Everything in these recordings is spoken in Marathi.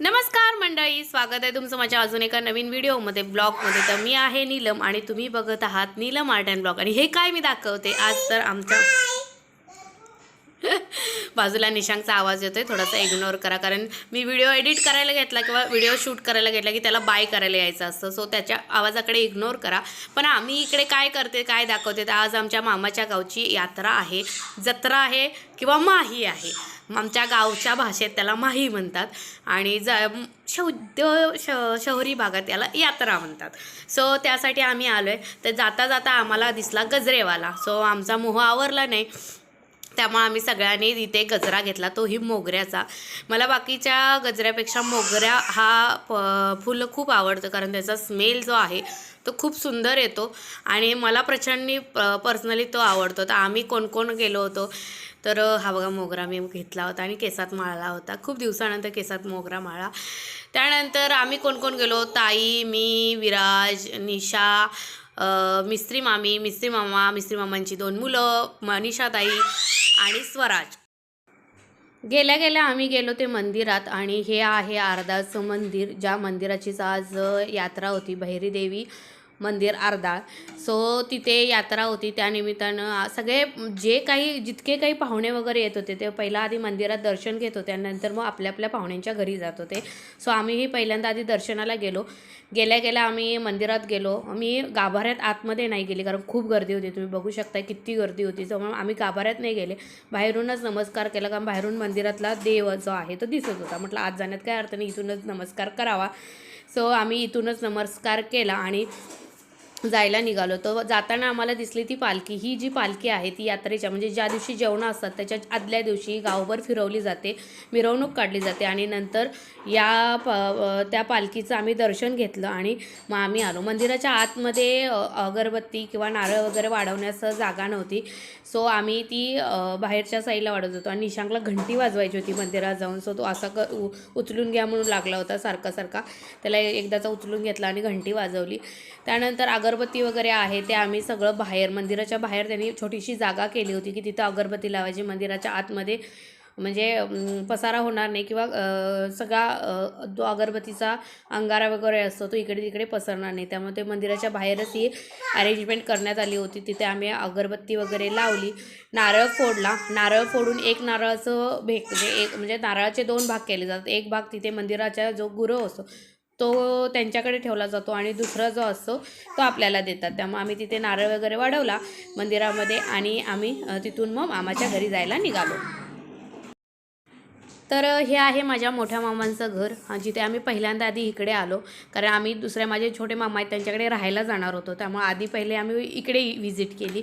नमस्कार मंडळी स्वागत आहे तुमचं माझ्या अजून एका नवीन व्हिडिओमध्ये ब्लॉगमध्ये. तर मी आहे नीलम आणि तुम्ही बघत आहात नीलम आर्ट अँड ब्लॉग. आणि हे काय मी दाखवते? आज तर आमचं बाजूला निशांकचा आवाज येतो आहे थोडासा इग्नोर करा. कारण मी व्हिडिओ एडिट करायला घेतला किंवा व्हिडिओ शूट करायला घेतला की त्याला बाय करायला यायचं असतं. सो त्याच्या आवाजाकडे इग्नोर करा. पण आम्ही इकडे काय करते काय दाखवते तर आज आमच्या मामाच्या गावची यात्रा आहे. जत्रा आहे किंवा माही आहे. आमच्या गावच्या भाषेत त्याला माही म्हणतात. आणि ज शौद्ध श शहरी भागात याला यात्रा म्हणतात. सो त्यासाठी आम्ही आलो आहे तर जाता जाता आम्हाला दिसला गजरेवाला. सो आमचा मोह आवरला नाही. त्यामुळे आम्ही सगळ्यांनी इथे गजरा घेतला तोही मोगऱ्याचा. मला बाकीच्या गजऱ्यापेक्षा मोगऱ्या हा प फुलं खूप आवडतं कारण त्याचा स्मेल जो आहे तो खूप सुंदर येतो. आणि मला प्रचंड पर्सनली तो आवडतो. तर आम्ही कोण कोण गेलो होतो तर हा बघा मोगरा मी घेतला होता आणि केसात माळला होता. खूप दिवसानंतर केसात मोगरा माळा. त्यानंतर आम्ही कोण कोण गेलो ताई मी विराज निशा मिस्त्री मामी मिस्त्री मामा मिस्त्री मामांची दोन मुलं मनीषा ताई आणि स्वराज. गेल्या गेल्या आम्ही गेलो ते मंदिरात आणि हे आहे आरदाचं मंदिर ज्या मंदिराचीच आज यात्रा होती भैरी देवी. मंदिर आरदाळ सो तिथे यात्रा होती. त्यानिमित्तानं सगळे जे काही जितके काही पाहुणे वगैरे येत होते ते पहिला आधी मंदिरात दर्शन घेत होते. आणि नंतर मग आपल्या आपल्या पाहुण्यांच्या घरी जात होते. सो आम्हीही पहिल्यांदा आधी दर्शनाला गेलो. गेल्या गेल्या आम्ही मंदिरात गेलो. मी गाभाऱ्यात आतमध्ये नाही गेली कारण खूप गर्दी होती. तुम्ही बघू शकता किती गर्दी होती. त्यामुळे आम्ही गाभाऱ्यात नाही गेले. बाहेरूनच नमस्कार केला कारण बाहेरून मंदिरातला देव जो आहे तो दिसत होता. म्हटलं आत जाण्यात काय अर्थ नाही. इथूनच नमस्कार करावा. सो आम्ही इथूनच नमस्कार केला आणि जायला निघालो. तर जाताना आम्हाला दिसली ती पालखी. ही जी पालखी आहे ती यात्रेच्या म्हणजे ज्या दिवशी जेवणं असतात त्याच्या आदल्या दिवशी गावभर फिरवली जाते मिरवणूक काढली जाते आणि नंतर या प त्या पालखीचं आम्ही दर्शन घेतलं आणि मग आम्ही आलो. मंदिराच्या आतमध्ये अगरबत्ती किंवा नारळ वगैरे वाढवण्यास जागा नव्हती. सो आम्ही ती बाहेरच्या साईडला वाढवत होतो आणि निशांकला घंटी वाजवायची होती मंदिरात जाऊन. सो तो असा क उचलून घ्या म्हणून लागला होता सारखा सारखा. त्याला एकदाचा उचलून घेतला आणि घंटी वाजवली. त्यानंतर अगर अगरबत्ती वगैरे आहे ते आम्ही सगळं बाहेर मंदिराच्या बाहेर त्यांनी छोटीशी जागा केली होती की तिथं अगरबत्ती लावायची मंदिराच्या आतमध्ये म्हणजे पसारा होणार नाही किंवा सगळा जो अगरबत्तीचा अंगारा वगैरे असतो तो इकडे तिकडे पसरणार नाही. त्यामुळे ते मंदिराच्या बाहेरच ही अरेंजमेंट करण्यात आली होती. तिथे आम्ही अगरबत्ती वगैरे लावली. नारळ फोडला. नारळ फोडून एक नारळाचं भेक म्हणजे एक म्हणजे नारळाचे दोन भाग केले जातात. एक भाग तिथे मंदिराचा जो गुरव असतो तो त्यांच्याकडे ठेवला जातो आणि दुसरा जो असतो तो आपल्याला देतात. त्यामुळे आम्ही तिथे नारळ वगैरे वाढवला मंदिरामध्ये आणि आम्ही तिथून मग मामाच्या घरी जायला निघालो. तर हे आहे माझ्या मोठ्या मामांचं घर जिथे आम्ही पहिल्यांदा आधी इकडे आलो. कारण आम्ही दुसऱ्या माझे छोटे मामा आहेत त्यांच्याकडे राहायला जाणार होतो. त्यामुळे आधी पहिले आम्ही इकडे व्हिजिट केली.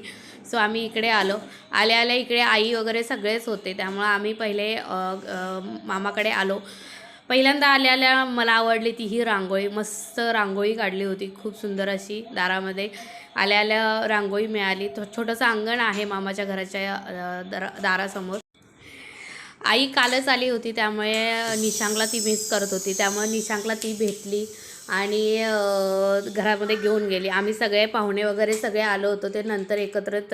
सो आम्ही इकडे आलो. आल्या आल्या इकडे आई वगैरे सगळेच होते. त्यामुळं आम्ही पहिले मामाकडे आलो. पहिल्यांदा आल्या आल्या मला आवडली ती ही रांगोळी. मस्त रांगोळी काढली होती. खूप सुंदर अशी दारामध्ये आल्या आल्या रांगोळी मिळाली. थो छोटंसं अंगण आहे मामाच्या घराच्या दारा दरा दारासमोर. आई कालच आली होती त्यामुळे निशांकला ती मिस करत होती. त्यामुळे निशांकला ती भेटली. आणि घरामध्ये घेऊन गेली. आम्ही सगळे पाहुणे वगैरे सगळे आलो होतो. ते नंतर एकत्रित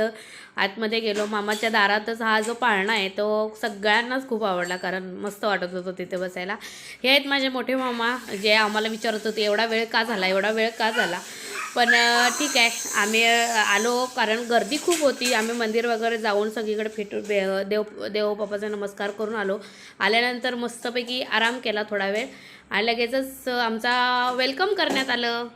आतमध्ये गेलो. मामाच्या दारातच हा जो पाळणा आहे तो सगळ्यांनाच खूप आवडला. कारण मस्त वाटत होतं तिथे बसायला. हे आहेत माझे मोठे मामा. जे आम्हाला विचारत होते एवढा वेळ का झाला? एवढा वेळ का झाला? पण ठीक आहे आम्ही आलो कारण गर्दी खूप होती आम्ही मंदिर वगैरे जाऊन सगळीकडे फिटून बे देव देवबापाचा नमस्कार करून आलो आल्यानंतर मस्तपैकी आराम केला थोडा वेळ आणि लगेचच आमचा वेलकम करण्यात आलं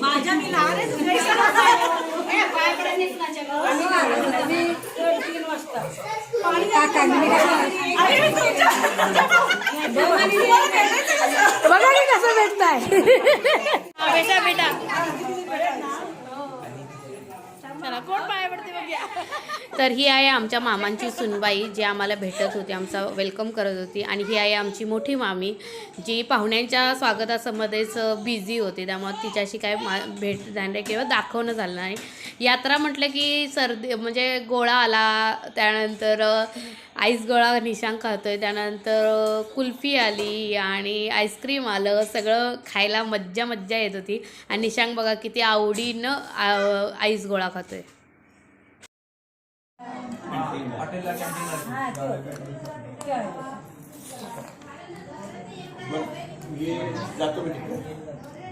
माझ्या मी लहान आहे तुझ्या तीन वाजता. अरे मी तुमच्या- बघा कसं भेटताय. बेटा मला कोण पाया पडते बघूया तर ही आहे आमच्या मामांची सुनबाई जी आम्हाला भेटत होती आमचा वेलकम करत होती. आणि ही आहे आमची मोठी मामी जी पाहुण्यांच्या स्वागतासमध्येच बिझी होती. त्यामुळे तिच्याशी काय मा भेट झाली किंवा दाखवणं झालं नाही. यात्रा म्हटलं की सर्दी म्हणजे गोळा आला त्यानंतर आईस गोळा निशांक खातोय. त्यानंतर कुल्फी आली आणि आईस्क्रीम आलं. सगळं खायला मज्जा मज्जा येत होती. आणि निशांक बघा किती आवडीनं आईस गोळा खातोय. जातो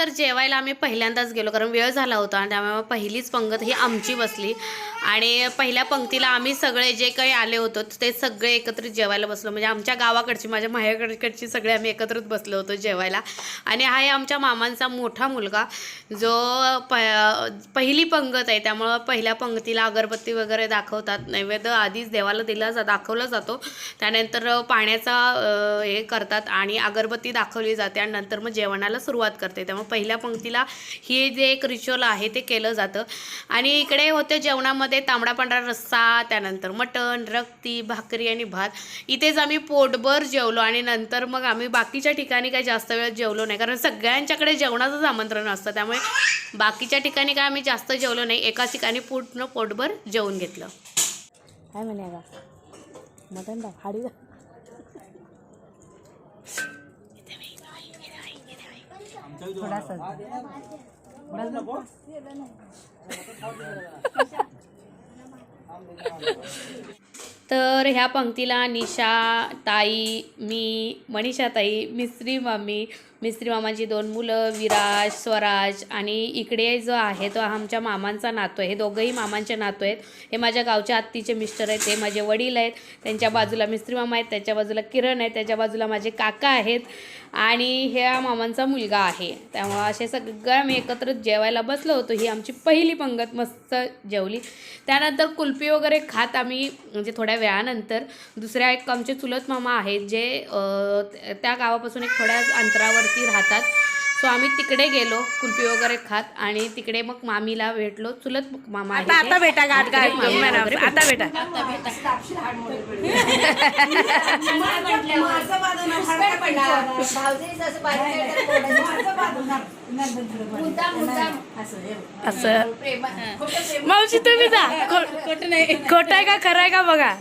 तर जेवायला आम्ही पहिल्यांदाच गेलो कारण वेळ झाला होता आणि त्यामुळे पहिलीच पंगत ही आमची बसली. आणि पहिल्या पंक्तीला आम्ही सगळे जे काही आले होतो ते सगळे एकत्रित जेवायला बसलो. म्हणजे आमच्या गावाकडची माझ्या माहेरकडची सगळे आम्ही एकत्रित बसलो होतो जेवायला. आणि हा आहे आमच्या मामांचा मोठा मुलगा जो प पहिली पंगत आहे. त्यामुळं पहिल्या पंक्तीला अगरबत्ती वगैरे दाखवतात. नैवेद्य आधीच देवाला दिला जा दाखवला जातो. त्यानंतर पाण्याचा हे करतात आणि अगरबत्ती दाखवली जाते आणि नंतर मग जेवणाला सुरुवात करते. त्यामुळे पहिल्या पंक्तीला हे जे एक रिच्युअल आहे ते केलं जातं. आणि इकडे होते जेवणामध्ये तांबडा पांढरा रस्सा त्यानंतर मटण रक्ती भाकरी आणि भात. इथेच आम्ही पोटभर जेवलो आणि नंतर मग आम्ही बाकीच्या ठिकाणी काही जास्त वेळ जेवलो नाही. कारण सगळ्यांच्याकडे जेवणाचंच आमंत्रण असतं. त्यामुळे बाकीच्या ठिकाणी काय आम्ही जास्त जेवलो नाही. एका ठिकाणी पूर्ण पोटभर जेवून घेतलं. काय म्हणे का मटन हाडी थोडासा तर ह्या पंक्तीला निशा ताई मी मनीषा ताई मिस्त्री मामी मिस्त्री मामाची दोन मुलं विराज स्वराज आणि इकडे जो आहे तो आमच्या मामांचा नातू आहे. हे दोघंही मामांचे नातू आहेत. हे माझ्या गावच्या आत्तीचे मिस्टर आहेत. हे माझे वडील आहेत. त्यांच्या बाजूला मिस्त्री मामा आहेत. त्याच्या बाजूला किरण आहे त्याच्या बाजूला माझे काका आहेत. आणि ह्या मामांचा मुलगा आहे. त्यामुळं असे सगळं आम्ही एकत्र जेवायला बसलो होतो. ही आमची पहिली पंगत मस्त जेवली. त्यानंतर कुल्फी वगैरे खात आम्ही म्हणजे थोड्या वेळानंतर दुसऱ्या एक आमचे चुलत मामा आहेत जे त्या गावापासून एक थोड्या अंतरावर अंतरावरती राहतात सो आम्ही तिकडे गेलो कुल्फी वगैरे खात आणि तिकडे मग मामीला भेटलो चुलत मामा आता गाठ गाठ वगैरे आता बाजूला. असं मावशी तुम्ही जा खोट नाही खोट आहे का खरं आहे का बघा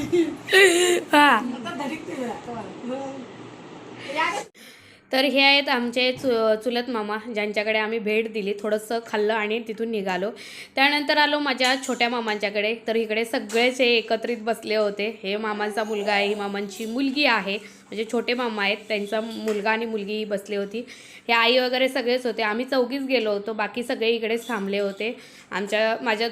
तर हे आहेत आमचे चु चुलत मामा ज्यांच्याकडे आम्ही भेट दिली थोडंसं खाल्लं आणि तिथून निघालो. त्यानंतर आलो माझ्या छोट्या मामांच्याकडे. तर इकडे सगळेच हे एकत्रित बसले होते. हे मामांचा मुलगा आहे ही मामांची मुलगी आहे. म्हणजे छोटे मामा आहेत त्यांचा मुलगा आणि मुलगी बसली होती. हे आई वगैरे सगळेच होते. आम्ही चौघीच गेलो होतो. बाकी सगळे इकडेच थांबले होते. आमच्या माझ्या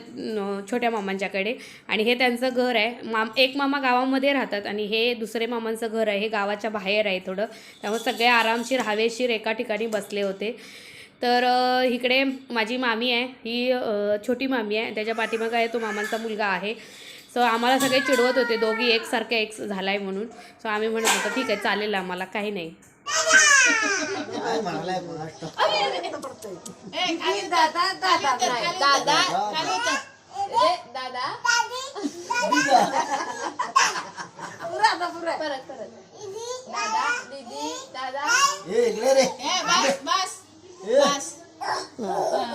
छोट्या मामांच्याकडे. आणि हे त्यांचं घर आहे. माम एक मामा गावामध्ये राहतात आणि हे दुसरे मामांचं घर आहे. हे गावाच्या बाहेर आहे थोडं. त्यामुळे सगळे आरामशीर हवेशीर एका ठिकाणी बसले होते. तर इकडे माझी मामी आहे. ही छोटी मामी आहे. त्याच्या पाठीमागं आहे तो मामांचा मुलगा आहे. सो आम्हाला सगळे चिडवत होते दोघी एकसारखे एक झाला आहे म्हणून सो आम्ही म्हणत होतो ठीक आहे चालेल आम्हाला काही नाही ए, इकडे रे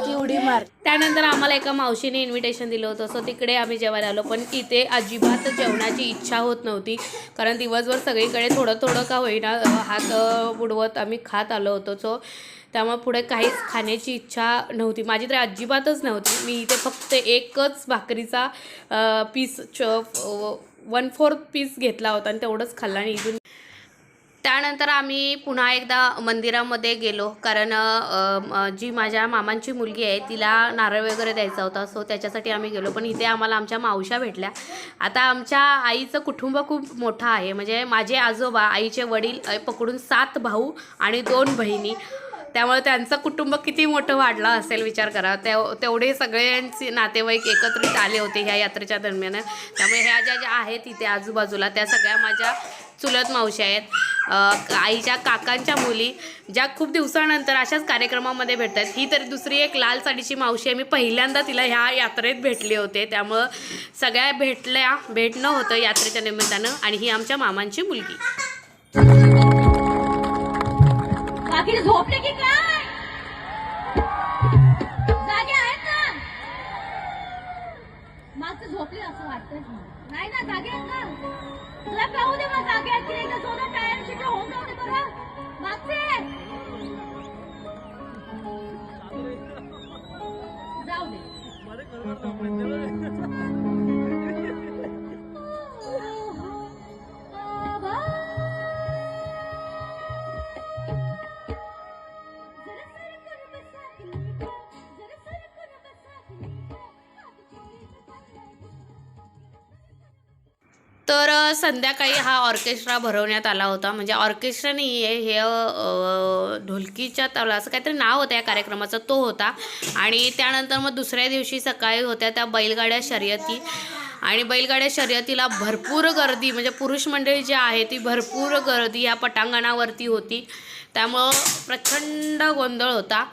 ती उडी मार त्यानंतर आम्हाला एका मावशीने इन्व्हिटेशन दिलं होतं. सो तिकडे आम्ही जेवायला आलो. पण इथे अजिबात जेवणाची इच्छा होत नव्हती. कारण दिवसभर सगळीकडे थोडं थोडं का होईना हात बुडवत आम्ही खात आलो होतो. सो त्यामुळे पुढे काहीच खाण्याची इच्छा नव्हती. माझी तर अजिबातच नव्हती. मी इथे फक्त एकच भाकरीचा पीस च वन फोर्थ पीस घेतला होता आणि तेवढंच खाल्ला आणि इथून त्यानंतर आम्ही पुन्हा एकदा मंदिरामध्ये गेलो. कारण जी माझ्या मामांची मुलगी आहे तिला नारळ वगैरे द्यायचा होता. सो त्याच्यासाठी आम्ही गेलो. पण इथे आम्हाला आमच्या मावशा भेटल्या. आता आमच्या आईचं कुटुंब खूप मोठं आहे. म्हणजे माझे आजोबा आईचे वडील पकडून सात भाऊ आणि दोन बहिणी. त्यामुळे त्यांचं कुटुंब किती मोठं वाढलं असेल विचार करा. त्या तेवढे सगळ्यांचे नातेवाईक एकत्रित आले होते ह्या यात्रेच्या दरम्यान. त्यामुळे ह्या ज्या ज्या आहेत इथे आजूबाजूला त्या सगळ्या माझ्या चुलत मावशी आहेत आईच्या काकांच्या मुली ज्या खूप दिवसानंतर अशाच कार्यक्रमामध्ये भेटतात. ही तर दुसरी एक लाल साडीची मावशी आहे. मी पहिल्यांदा तिला ह्या यात्रेत भेटले होते. त्यामुळं सगळ्या भेटल्या भेटणं होतं यात्रेच्या निमित्तानं आणि ही आमच्या मामांची मुलगी. झोपले की काय? झोपले असं वाटतंय नाही ना जागे तुला कळू दे मग जागे आहेत की नाही तर टायर शिकलं होऊन जाऊ दे बरं. मागचे. जाऊ दे. तर संध्याकाळी हा ऑर्केस्ट्रा भरवण्यात आला होता. म्हणजे ऑर्केस्ट्रा नाही आहे हे ढोलकीच्या तबला असं काहीतरी नाव होतं या कार्यक्रमाचं तो होता. आणि त्यानंतर मग दुसऱ्या दिवशी सकाळी होत्या त्या बैलगाड्या शर्यती. आणि बैलगाड्या शर्यतीला भरपूर गर्दी म्हणजे पुरुष मंडळी जी आहे ती भरपूर गर्दी या पटांगणावरती होती. त्यामुळं प्रचंड गोंधळ होता.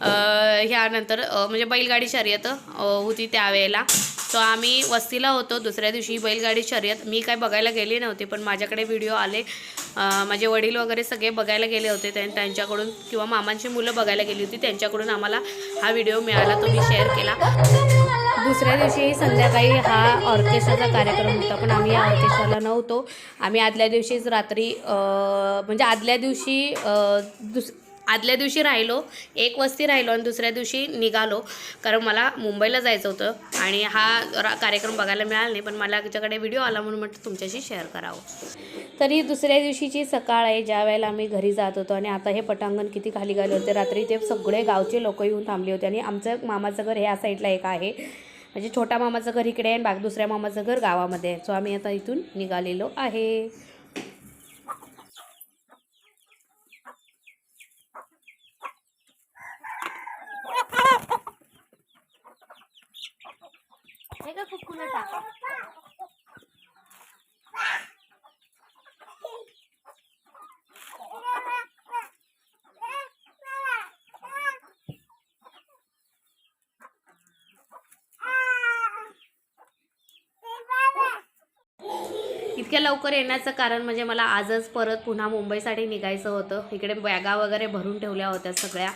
ह्यानंतर म्हणजे बैलगाडी शर्यत होती त्यावेळेला. सो आम्ही वस्तीला होतो. दुसऱ्या दिवशी बैलगाडी शर्यत मी काय बघायला गेली नव्हती पण माझ्याकडे व्हिडिओ आले. माझे वडील वगैरे सगळे बघायला गेले होते. त्यांच्याकडून किंवा मामांची मुलं बघायला गेली होती. त्यांच्याकडून आम्हाला हा व्हिडिओ मिळाला तो मी शेअर केला. दुसऱ्या दिवशी संध्याकाळी हा ऑर्केस्ट्राचा कार्यक्रम होता पण आम्ही या ऑर्केस्ट्राला नव्हतो. आम्ही आदल्या दिवशीच रात्री म्हणजे आदल्या दिवशी दुस आदल्या दिवशी राहिलो एक वस्ती राहिलो आणि दुसऱ्या दिवशी निघालो. कारण मला मुंबईला जायचं होतं आणि हा कार्यक्रम बघायला मिळाला नाही पण मला तिच्याकडे व्हिडिओ आला म्हणून म्हटलं तुमच्याशी शेअर करावं. तरी दुसऱ्या दिवशीची सकाळ आहे ज्या वेळेला आम्ही घरी जात होतो आणि आता हे पटांगण किती खाली गेले होते रात्री ते सगळे गावचे लोक येऊन थांबले होते आणि आमचं मामाचं घर ह्या साईडला एक आहे. म्हणजे छोटा मामाचं घर इकडे आहे आणि बाग दुसऱ्या मामाचं घर गावामध्ये आहे. सो आम्ही आता इथून निघालेलो आहे. हे टाका इतक्या लवकर येण्याचं कारण म्हणजे मला आजच परत पुन्हा मुंबईसाठी निघायचं होतं. इकडे बॅगा वगैरे भरून ठेवल्या होत्या सगळ्या.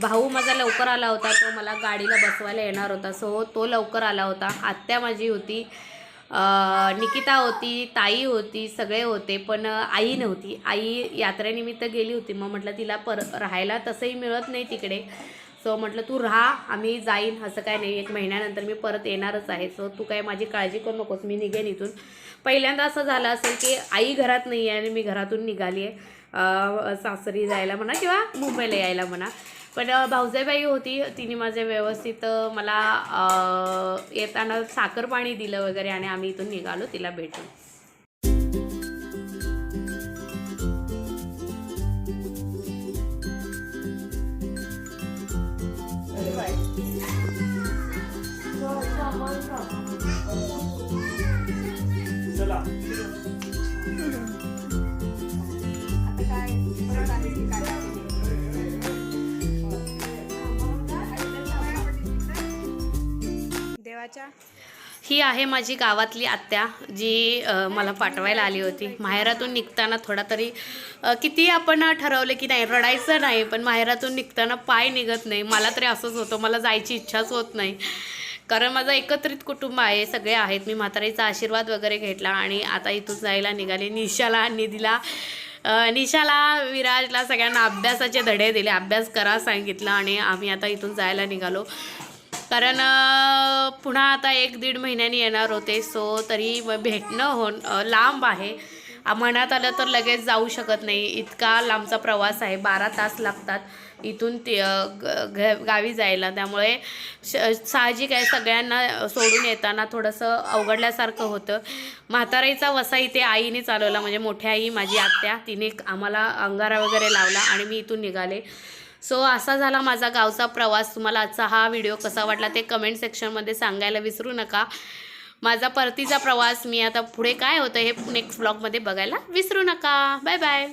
भाऊ माझा लवकर आला होता तो मला गाडीला बसवायला येणार होता. सो तो लवकर आला होता. आत्या माझी होती निकिता होती ताई होती सगळे होते पण आई नव्हती. आई यात्रेनिमित्त गेली होती. मग म्हटलं तिला पर राहायला तसंही मिळत नाही तिकडे. सो म्हटलं तू राहा आम्ही जाईन. असं काय नाही. एक महिन्यानंतर मी परत येणारच आहे. सो तू काय माझी काळजी करू नकोस. मी निघेन इथून. पहिल्यांदा असं झालं असेल की आई घरात नाही आहे आणि मी घरातून निघाली आहे सासरी जायला म्हणा किंवा मुंबईला यायला म्हणा. पण भाऊजाईबाई होती. तिने माझे व्यवस्थित मला येताना साखर पाणी दिलं वगैरे आणि आम्ही इथून निघालो तिला भेटून. चला. ही आहे माझी गावातली आत्या जी अ, मला पाठवायला आली होती. माहेरातून निघताना थोडा तरी अ, किती आपण ठरवलं की नाही रडायचं नाही पण माहेरातून निघताना पाय निघत नाही. मला तरी असंच होतं मला जायची इच्छाच होत नाही. कारण माझं एकत्रित कुटुंब आहे सगळे आहेत. मी म्हातारीचा आशीर्वाद वगैरे घेतला आणि आता इथून जायला निघाले. निशाला निधीला अ, निशाला विराजला सगळ्यांना अभ्यासाचे धडे दिले. अभ्यास करा सांगितलं आणि आम्ही आता इथून जायला निघालो. कारण पुन्हा आता एक दीड महिन्यानी येणार होते सो तरी भेटणं हो लांब आहे. म्हणत मनात आलं तर लगेच जाऊ शकत नाही. इतका लांबचा प्रवास आहे बारा तास लागतात इथून ते ग- घ- गावी जायला. त्यामुळे श- साहजिक आहे सगळ्यांना सोडून येताना थोडंसं अवघडल्यासारखं होतं. म्हाताराईचा वसा इथे आईने चालवला म्हणजे मोठ्या आई माझी आत्या तिने आम्हाला अंगारा वगैरे लावला आणि मी इथून निघाले. सो असा झाला माझा गावचा प्रवास. तुम्हाला आजचा हा व्हिडिओ कसा वाटला ते कमेंट सेक्शनमध्ये सांगायला विसरू नका. माझा परतीचा प्रवास मी आता पुढे काय होतं हे नेक्स्ट ब्लॉगमध्ये बघायला विसरू नका. Bye bye